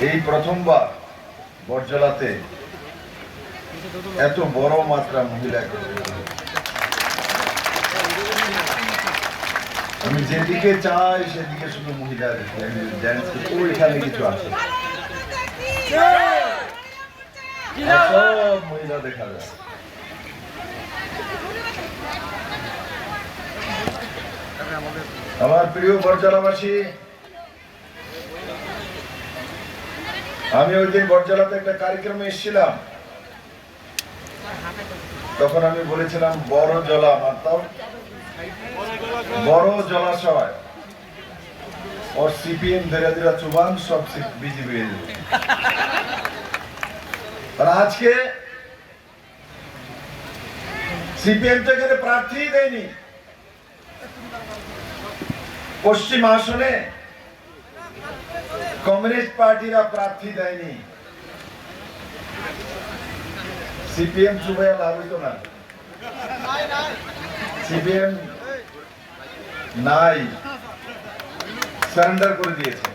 এই প্রথমবার বরজলাতে এত বড় মাত্রা মহিলা। আমি যেদিকে চাই, সেদিকে শুধু মহিলা ওইখানে কিছু আছে। মহিলা দেখা যায়। আমার প্রিয় বরজলাবাসী আমি ওই দিন বরজলাতে একটা কার্যক্রমে এসেছিলাম। তখন আমি বলেছিলাম, বড় জলা মারতাম, বড় জলাশয়, ওর সিপিএম ধীরে ধীরে চুবান, সব বিজেপি আর আজকে সিপিএম তো এখানে প্রার্থী দেয়নি। পশ্চিম আসনে কমিউনিস্ট পার্টিরা প্রার্থী দেয়নি সিপিএম চুবাইয়া লাভ হইতো না সিপিএম নাই সারেন্ডার করে দিয়েছে